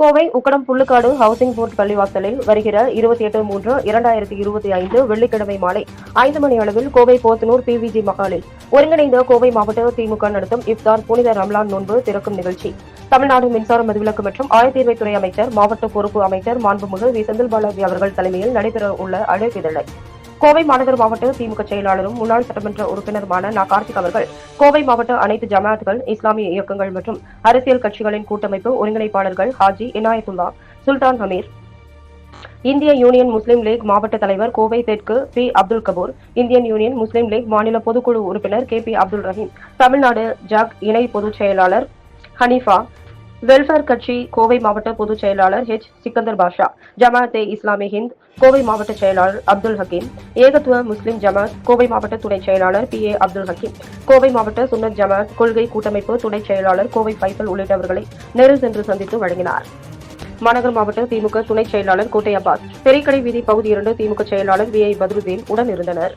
Kovai Ukkadam Pullukadu housing board பள்ளிவாசலில் வருகிற இருபத்தி எட்டு மூன்று இரண்டாயிரத்தி இருபத்தி ஐந்து வெள்ளிக்கிழமை மாலை ஐந்து மணி அளவில் கோவை போத்தனூர் பிவிஜி மகாலில் ஒருங்கிணைந்த கோவை மாவட்ட திமுக நடத்தும் இப்தார் புனித ரம்லான் நோன்பு திறக்கும் நிகழ்ச்சி. தமிழ்நாடு மின்சார மதுவிலக்கு மற்றும் ஆயத்தீர்வைத்துறை அமைச்சர் மாவட்ட பொறுப்பு அமைச்சர் மாண்புமிகு வி செந்தில் பாலாஜி அவர்கள் தலைமையில் நடைபெற உள்ள அழைப்பிதழை. கோவை மாநகர் மாவட்ட திமுக செயலாளரும் முன்னாள் சட்டமன்ற உறுப்பினருமான நா. கார்த்திக் அவர்கள் கோவை மாவட்ட அனைத்து ஜமாத்துகள் இஸ்லாமிய இயக்கங்கள் மற்றும் அரசியல் கட்சிகளின் கூட்டமைப்பு ஒருங்கிணைப்பாளர்கள் ஹாஜி இனாயத்துல்லா சுல்தான் ஹமீர் இந்திய யூனியன் முஸ்லீம் லீக் மாவட்ட தலைவர் கோவை தெற்கு P. Abdul Gafoor Indian Union Muslim League மாநில பொதுக்குழு உறுப்பினர் K. P. Abdul Rahim Tamil Nadu jack இணை பொதுச் செயலாளர் ஹனீஃபா வெல்ஃபேர் கட்சி கோவை மாவட்ட பொதுச் செயலாளர் ஹெச் சிக்கந்தர் பாஷா ஜமாத்தே இஸ்லாமி ஹிந்த் கோவை மாவட்ட செயலாளர் அப்துல் ஹக்கீம் ஏகத்துவ முஸ்லிம் ஜமாத் கோவை மாவட்ட துணை செயலாளர் பி. ஏ. அப்துல் ஹக்கீம் கோவை மாவட்ட சுன்னத் ஜமாத் கொள்கை கூட்டமைப்பு துணை செயலாளர் கோவை பைசல் உள்ளிட்டவர்களை நேரில் சென்று சந்தித்து வழங்கினார். மாநகர் மாவட்ட திமுக துணை செயலாளர் கோட்டை அப்பாஸ் பெரியக்கடை வீதி பகுதி இரண்டு திமுக செயலாளர் வி. ஐ. பத்ருதீன் உடன் இருந்தனர்.